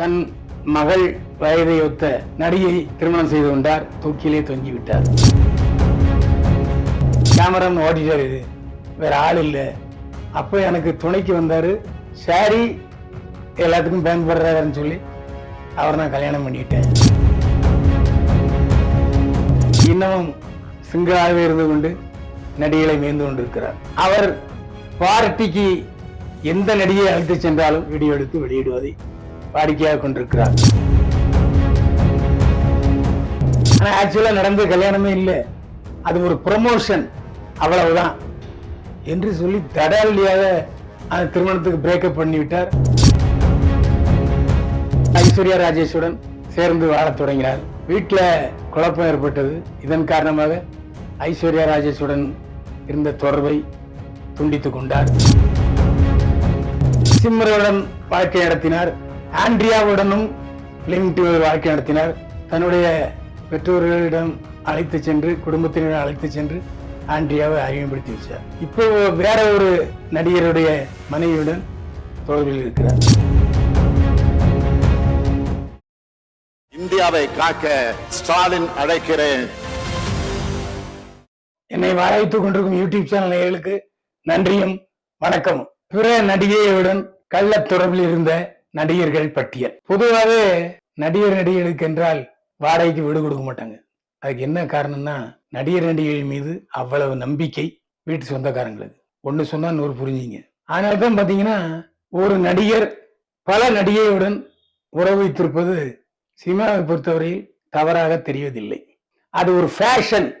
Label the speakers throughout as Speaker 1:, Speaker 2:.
Speaker 1: தன் மகள் வயதை ஒத்த நடிகை திருமணம் செய்து கொண்டார். தூக்கிலே தொங்கிவிட்டார் கேமரன் ஓட்டிட்டார் இது. வேற ஆள் இல்லை. அப்போ எனக்கு துணைக்கு வந்தார். சாரி எல்லாத்துக்கும் பயன்படுறாருன்னு சொல்லி அவர் நான் கல்யாணம் பண்ணிட்டேன் இன்னமும் சிங்களாகவே இருந்து கொண்டு நடிகளை மேய்ந்து கொண்டிருக்கிறார். அவர் பார்ட்டிக்கு எந்த நடிகையை அழைத்து சென்றாலும் வீடியோ எடுத்து வெளியிடுவதை வாடிக்கையாக கொண்டிருக்கிறார். ஆனா ஆக்சுவலா நடந்த கல்யாணமே இல்லை. அது ஒரு ப்ரொமோஷன் அவ்வளவுதான். என்று சொல்லி தடாலியாக அந்த திருமணத்துக்கு பிரேக்கப் பண்ணிவிட்டார். ஐஸ்வர்யா ராஜேஷுடன் சேர்ந்து வாழத் தொடங்கினார். வீட்டில் குழப்பம் ஏற்பட்டது. இதன் காரணமாக ஐஸ்வர்யா ராஜேஷுடன் இருந்த தொடர்பை துண்டித்துக் கொண்டார். சிம்ரனுடன் வாழ்க்கை நடத்தினார். ஆண்ட்ரியாவுடனும் லிங்க் வாழ்க்கை நடத்தினார். தன்னுடைய பெற்றோர்களிடம் அழைத்து சென்று குடும்பத்தினர் அழைத்து சென்று ஆண்ட்ரியாவை அறிமுகப்படுத்தி வச்சார். இப்போ வேற ஒரு நடிகருடைய மனைவியுடன் தொடர்பில் இருக்கிறார்.
Speaker 2: இந்தியாவை காக்க ஸ்டாலின் அழைக்கிறேன்.
Speaker 1: என்னை வரவைத்துக் கொண்டிருக்கும் யூடியூப் சேனல் நேயர்களுக்கு நன்றியும் வணக்கமும். பிற நடிகையுடன் கள்ள தொடர்பில் இருந்த நடிகர்கள் பட்டியல். பொதுவாகவே நடிகர் நடிகைகளுக்கு என்றால் வாடகைக்கு வீடு கொடுக்க மாட்டாங்க. அதுக்கு என்ன காரணம்னா நடிகர் நடிகைகள் மீது அவ்வளவு நம்பிக்கை வீட்டு சொந்தக்காரங்களுக்கு. ஒன்று சொன்னால் நூறு புரிஞ்சுங்க. அதனால தான் பார்த்தீங்கன்னா ஒரு நடிகர் பல நடிகையுடன் உறவு வைத்திருப்பது சினிமாவை பொறுத்தவரையில் தவறாக தெரிவதில்லை. அது ஒரு ஃபேஷன்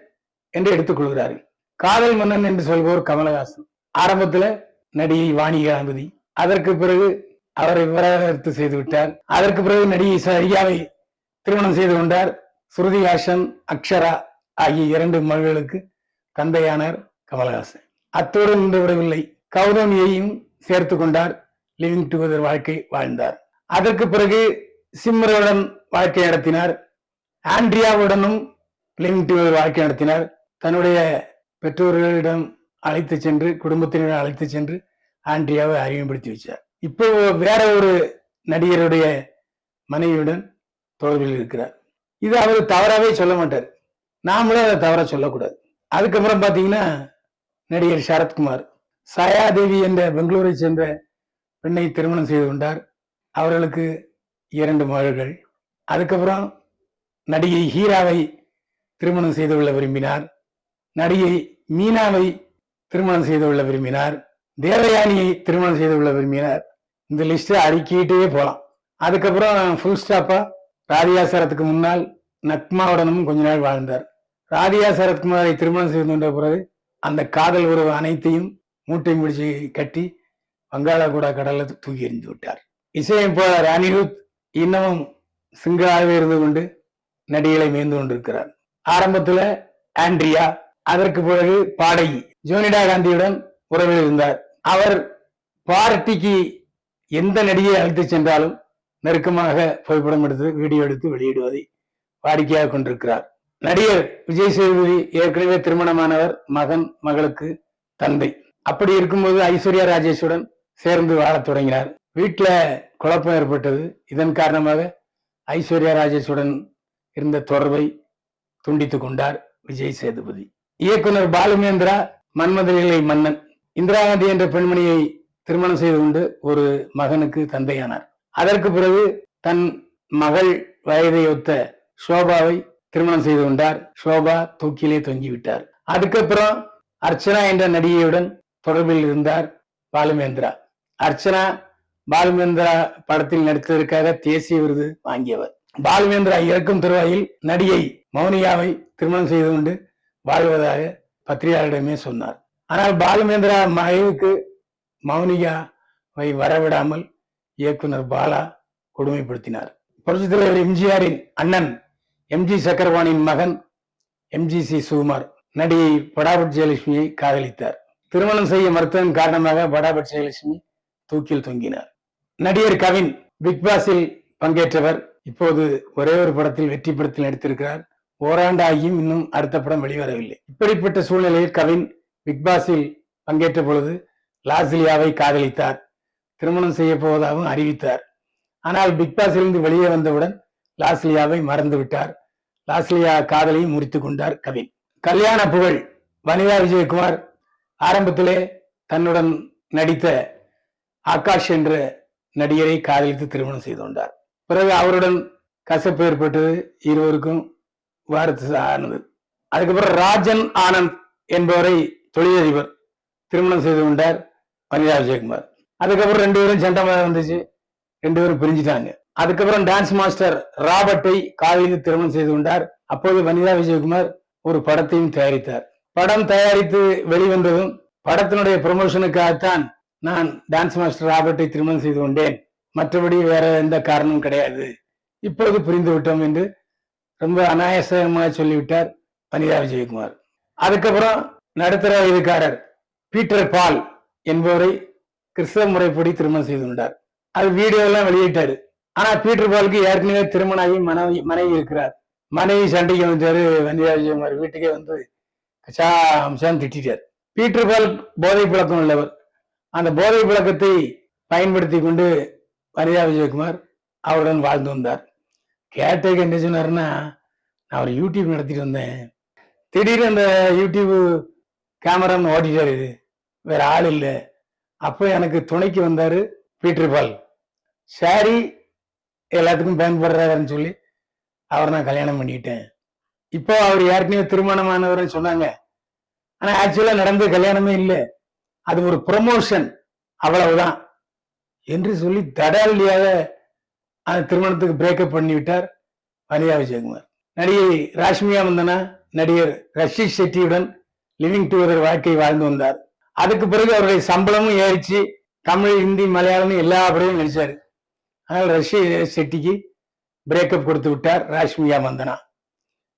Speaker 1: என்று எடுத்துக்கொள்கிறார்கள். காதல் மன்னன் என்று சொல்பவர் கமலஹாசன். ஆரம்பத்தில் நடிகை வாணி அதற்கு பிறகு அவரை விவாகரத்து செய்து விட்டார். அதற்கு பிறகு நடிகை சரியாவை திருமணம் செய்து கொண்டார். ஸ்ருதி ஹாசன் அக்ஷரா ஆகிய இரண்டு மகளுக்கு தந்தையானார் கமலஹாசன். அத்தோடு நின்று விடவில்லை. கௌதமியையும் சேர்த்து கொண்டார். லிவிங் டுகெதர் வாழ்க்கை வாழ்ந்தார். அதற்கு பிறகு சிம்மருடன் வாழ்க்கை நடத்தினார். ஆண்ட்ரியாவுடனும் லிவிங் டுகெதர் வாழ்க்கை நடத்தினார். தன்னுடைய பெற்றோர்களிடம் அழைத்து சென்று குடும்பத்தினரிடம் அழைத்து சென்று ஆண்ட்ரியாவை அறிமுகப்படுத்தி வச்சார். இப்போ வேற ஒரு நடிகருடைய மனைவியுடன் தொடர்பில் இருக்கிறார். இது அவர் தவறாகவே சொல்ல மாட்டார். நாமளும் அதை தவற சொல்லக்கூடாது. அதுக்கப்புறம் பார்த்தீங்கன்னா நடிகர் சரத்குமார் சயாதேவி என்ற பெங்களூரை சேர்ந்த பெண்ணை திருமணம் செய்து கொண்டார். அவர்களுக்கு இரண்டு மகள்கள். அதுக்கப்புறம் நடிகை ஹீராவை திருமணம் செய்து கொள்ள விரும்பினார். நடிகை மீனாவை திருமணம் செய்து கொள்ள விரும்பினார். தேவயானியை திருமணம் செய்து கொள்ள விரும்பினார். இந்த லிஸ்ட்டை அடுக்கிட்டே போகலாம் அதுக்கப்புறம் ஃபுல் ஸ்டாப்பா ராதிகாசரத்துக்கு முன்னால் நக்மாவுடனும் கொஞ்ச நாள் வாழ்ந்தார். ராதியா சரத்குமாரை திருமணம் செய்து கொண்ட பிறகு அந்த காதல் உறவு அனைத்தையும் மூட்டை முடிச்சு கட்டி வங்காள கூட கடல்ல தூக்கி எறிந்து விட்டார். இசையமைப்பாளர் அனிருத் இன்னமும் சிங்களாகவே இருந்து கொண்டு நடிகளை மேய்ந்து கொண்டிருக்கிறார். ஆரம்பத்துல ஆண்ட்ரியா அதற்கு பிறகு பாடகி ஜோனிடா காந்தியுடன் உறவில் இருந்தார். அவர் பார்ட்டிக்கு எந்த நடிகை அழைத்து சென்றாலும் நெருக்கமாக புகைப்படம் எடுத்து வீடியோ எடுத்து வெளியிடுவதை வாடிக்கையாக கொண்டிருக்கிறார். நடிகர் விஜய் சேதுபதி ஏற்கனவே திருமணமானவர் மகன் மகளுக்கு தந்தை. அப்படி இருக்கும்போது ஐஸ்வர்யா ராஜேஷுடன் சேர்ந்து வாழத் தொடங்கினார். வீட்டில் குழப்பம் ஏற்பட்டது. இதன் காரணமாக ஐஸ்வர்யா ராஜேஷுடன் இருந்த தொடர்பை துண்டித்துக் கொண்டார் விஜய் சேதுபதி. இயக்குனர் பாலுமேந்திரா மன்மதனிலை மன்னன். இந்திரா காந்தி என்ற பெண்மணியை திருமணம் செய்து கொண்டு ஒரு மகனுக்கு தந்தையானார். அதற்கு பிறகு தன் மகள் வயதை ஒத்த சோபாவை திருமணம் செய்து கொண்டார். ஷோபா தூக்கிலே தொங்கிவிட்டார். அதுக்கப்புறம் அர்ச்சனா என்ற நடிகையுடன் தொடர்பில் இருந்தார் பாலுமேந்திரா அர்ச்சனா பாலுமேந்திரா படத்தில் நடித்ததற்காக தேசிய விருது வாங்கியவர். பாலுமேந்திரா இறக்கும் தருவாயில் நடிகை மௌனியாவை திருமணம் செய்து கொண்டு வாழ்வதாக பத்திரிகையாளரிடமே சொன்னார். ஆனால் பாலுமேந்திரா மறைவுக்கு மௌனிகாவை வரவிடாமல் இயக்குனர் பாலா கொடுமைப்படுத்தினார். புரட்சி தலைவர் எம்ஜிஆரின் அண்ணன் எம்ஜி சக்கரவாணியின் மகன் எம்ஜி சி சுகுமார் நடிகை படாபட் ஜெயலட்சுமியை காதலித்தார். திருமணம் செய்ய மறுத்ததன் காரணமாக படாபட் ஜெயலட்சுமி தூக்கில் தொங்கினார். நடிகர் கவின் பிக் பாஸில் பங்கேற்றவர் இப்போது ஒரே ஒரு படத்தில் வெற்றி படத்தில் நடித்திருக்கிறார். ஓராண்டு ஆகியும் இன்னும் அடுத்த படம் வெளிவரவில்லை. இப்படிப்பட்ட சூழ்நிலையில் கவின் பிக் பாஸில் பங்கேற்ற பொழுது லாஸ்லியாவை காதலித்தார். திருமணம் செய்ய போவதாகவும் அறிவித்தார். ஆனால் பிக் பாஸிலிருந்து வெளியே வந்தவுடன் லாஸ்லியாவை மறந்து விட்டார். லாஸ்லியா காதலையும் முறித்துக் கொண்டார் கவின். கல்யாண புகழ் வனிதா விஜயகுமார் ஆரம்பத்திலே தன்னுடன் நடித்த ஆகாஷ் என்ற நடிகரை காதலித்து திருமணம் செய்து கொண்டார். பிறகு அவருடன் கசப்பு ஏற்பட்டது இருவருக்கும் வாரத்து ஆனது அதுக்கப்புறம் ராஜன் ஆனந்த் என்பவரை தொழிலதிபர் திருமணம் செய்து கொண்டார். வனிதா விஜயகுமார் அதுக்கப்புறம் ரெண்டு பேரும் சண்டை மாதிரி வந்துச்சு. ரெண்டு பேரும் பிரிஞ்சுட்டாங்க. அதுக்கப்புறம் டான்ஸ் மாஸ்டர் ராபர்ட்டை காதலித்து திருமணம் செய்து கொண்டார். அப்போது வனிதா விஜயகுமார் ஒரு படத்தையும் தயாரித்தார். படம் தயாரித்து வெளிவந்ததும் படத்தினுடைய ப்ரமோஷனுக்காகத்தான் நான் டான்ஸ் மாஸ்டர் ராபர்ட்டை திருமணம் செய்து கொண்டேன். மற்றபடி வேற எந்த காரணமும் கிடையாது. இப்பொழுது புரிந்து விட்டோம் என்று ரொம்ப அனாயாசமாக சொல்லிவிட்டார் வனிதா விஜயகுமார். அதுக்கப்புறம் நடுத்தர வயதுக்காரர் பீட்டர் பால். என்பவரை கிறிஸ்தவ முறைப்படி திருமணம் செய்து கொண்டார். அது வீடியோ எல்லாம் வெளியிட்டாரு. ஆனா பீட்டர் பாலுக்கு ஏற்கனவே திருமணம் ஆகி மனைவி மனைவி இருக்கிறார். மனைவி சண்டைக்கு வந்துட்டாரு வந்தியாஜிமார் விஜயகுமார் வீட்டுக்கே வந்து கச்சா அம்சான்னு திட்டார் பீட்டர் பால் போதை பழக்கம் உள்ளவர். அந்த போதை பழக்கத்தை பயன்படுத்தி கொண்டு வனிதா விஜயகுமார் அவருடன் வாழ்ந்து வந்தார். கேட்டேக்கு என்ன சொன்னாருன்னா நான் ஒரு யூடியூப் நடத்திட்டு வந்தேன். திடீர்னு அந்த யூடியூப் கேமரான்னு ஓட்டிட்டாரு வேற ஆள் இல்லை. அப்போ எனக்கு துணைக்கு வந்தாரு பீட்டர் பால். எல்லாத்துக்கும் பயன்படுறாருன்னு சொல்லி அவர் நான் கல்யாணம் பண்ணிக்கிட்டேன் இப்போ அவர் ஏற்கனவே திருமணமானவர்னு சொன்னாங்க. ஆனா ஆக்சுவலா நடந்த கல்யாணமே இல்லை. அது ஒரு ப்ரொமோஷன் அவ்வளவுதான். என்று சொல்லி தடாலியாக அந்த திருமணத்துக்கு பிரேக்கப் பண்ணி விட்டார் வனிதா விஜயகுமார். நடிகை ராஷ்மியா மந்தனா நடிகர் ரஷீஷ் செட்டியுடன் லிவிங் டுகெதர் வாழ்க்கை வாழ்ந்து வந்தார். அதுக்கு பிறகு அவருடைய சம்பளமும் ஏறிச்சு. தமிழ் ஹிந்தி மலையாளம் எல்லா படையும் நடிச்சாரு. அதனால் ரஷ்ய செட்டிக்கு பிரேக்கப் கொடுத்து விட்டார் ராஷ்மியா மந்தனா.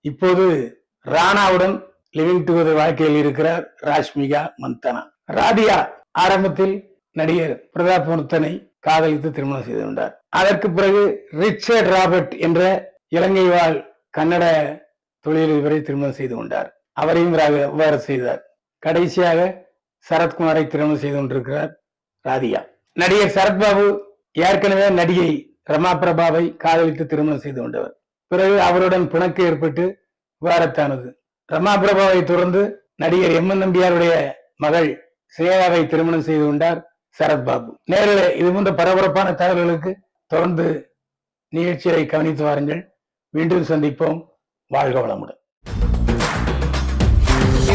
Speaker 1: இப்போது ராணாவுடன் லிவிங் டுகெதர் வாழ்க்கையில் இருக்கிறார் ராஷ்மிகா மந்தனா. ராதியா ஆரம்பத்தில் நடிகர் பிரதாப் முர்த்தனை காதலித்து திருமணம் செய்து கொண்டார். அதற்கு பிறகு ரிச்சர்ட் ராபர்ட் என்ற இலங்கை வாழ் கன்னட தொழிலதிபரை திருமணம் செய்து கொண்டார். அவரையும் ரா- செய்தார். கடைசியாக சரத்குமாரை திருமணம் செய்து கொண்டிருக்கிறார் ராதிகா. நடிகர் சரத்பாபு ஏற்கனவே நடிகை ரமா பிரபாவை காதலித்து திருமணம் செய்து கொண்டவர். பிறகு அவருடன் பிணக்கு ஏற்பட்டு விவாகரத்தானது. ரமா பிரபாவை தொடர்ந்து நடிகர் எம். என். நம்பியாருடைய மகள் ஸ்ரேயாவை திருமணம் செய்து கொண்டார் சரத்பாபு. நேரில் இது போன்ற பரபரப்பான தகவல்களுக்கு தொடர்ந்து நிகழ்ச்சியை கவனித்து வாருங்கள். மீண்டும் சந்திப்போம். வாழ்க வளமுடன்.